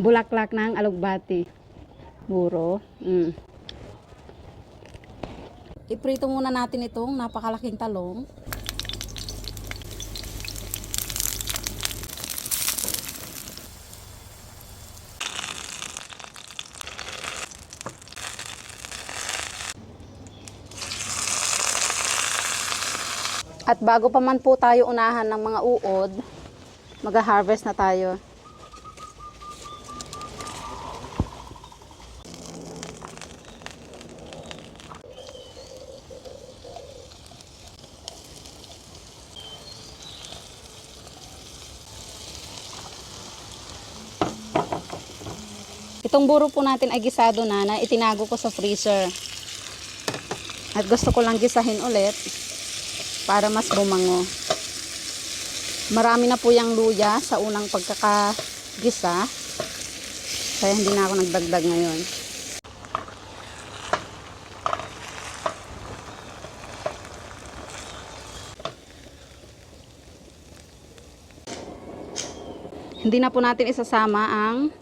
Bulaklak ng alugbati. Buro. Mm. Iprito muna natin itong napakalaking talong. At bago pa man po tayo unahan ng mga uod, mag-harvest na tayo. Itong buro po natin ay gisado na na itinago ko sa freezer. At gusto ko lang gisahin ulit para mas bumango. Marami na po yung luya sa unang pagkakagisa. Kaya hindi na ako nagdagdag ngayon. Hindi na po natin isasama ang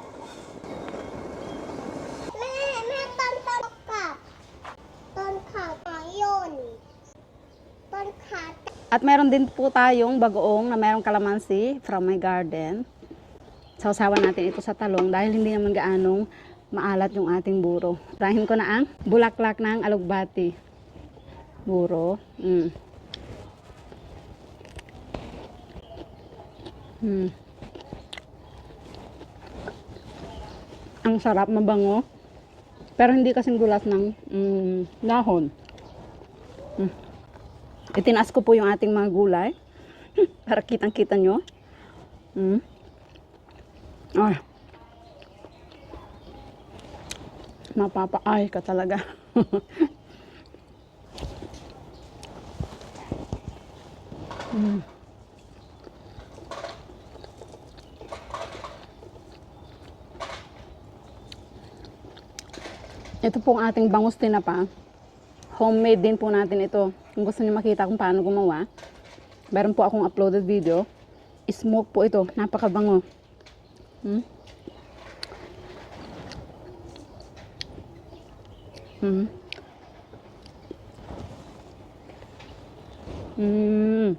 At meron din po tayong bagoong na merong kalamansi from my garden. Sausawan natin ito sa talong dahil hindi naman gaanong maalat yung ating buro. Rahin ko na ang bulaklak ng alugbati. Buro. Mm. Mm. Ang sarap, mabango. Pero hindi kasing gulat ng mm, dahon. Mm. Itinaas ko po yung ating mga gulay. Para kitang-kita nyo. Mm. Ay. Mapapaay ka talaga. mm. Ito pong ating bangus tinapa. Homemade din po natin ito. Kung gusto niyo makita kung paano gumawa, meron po akong uploaded video. Smoke po ito. Napakabango. Hmm? Hmm. Hmm.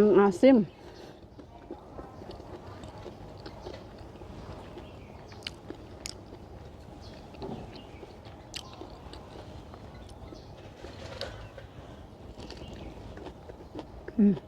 Ang asim. Mm.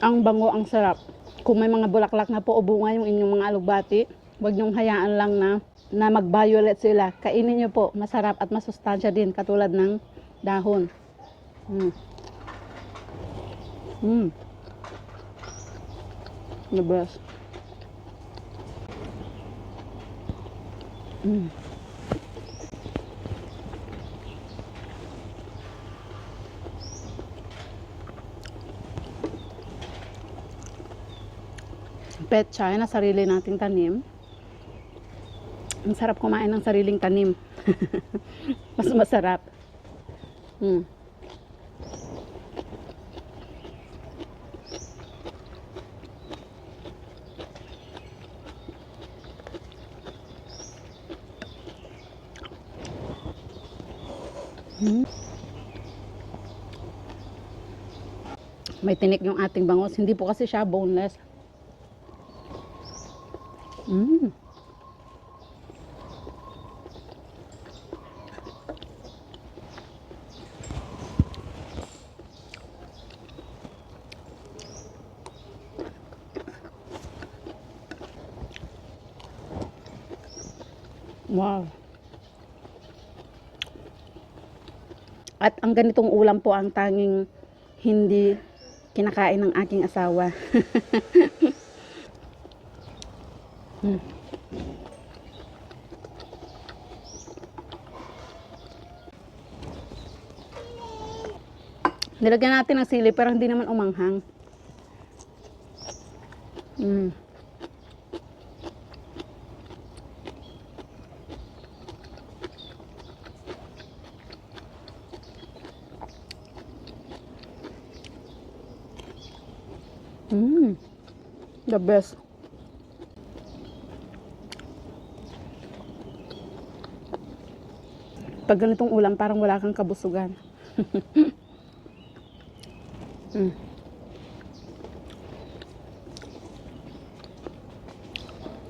Ang bango, ang sarap. Kung may mga bulaklak na po o bunga yung inyong mga alugbati, huwag niyong hayaan lang na, na mag-violet sila. Kainin niyo po, masarap at masustansya din, katulad ng dahon. Mm. Mm. The best. Mm. Petchay na sarili nating tanim. Ang sarap kumain ng sariling tanim. Mas masarap. Mm. Mm. May tinik yung ating bangus. Hindi po kasi siya boneless. Mm. Wow. At ang ganitong ulam po ang tanging hindi kinakain ng aking asawa. Hmm. Nilagyan natin ng sili pero hindi naman umanghang. Mm. Mm. The best. Pag ganitong ulam, parang wala kang kabusugan. mm.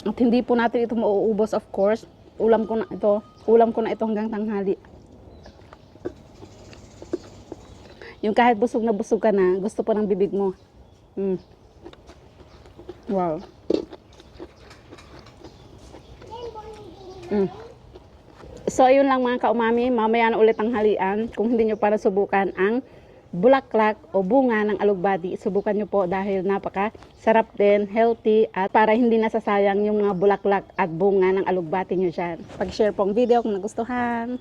At hindi po natin ito mauubos, of course. Ulam ko na ito. Ulam ko na ito hanggang tanghali. Yung kahit busog na busog ka na, gusto po ng bibig mo. Mm. Wow. Mm. So, ayun lang mga kaumami. Mamaya na ulit ang halian. Kung hindi nyo para subukan ang bulaklak o bunga ng alugbati, subukan nyo po dahil napaka sarap din, healthy, at para hindi nasasayang yung mga bulaklak at bunga ng alugbati nyo dyan. Pag-share po ang video kung nagustuhan.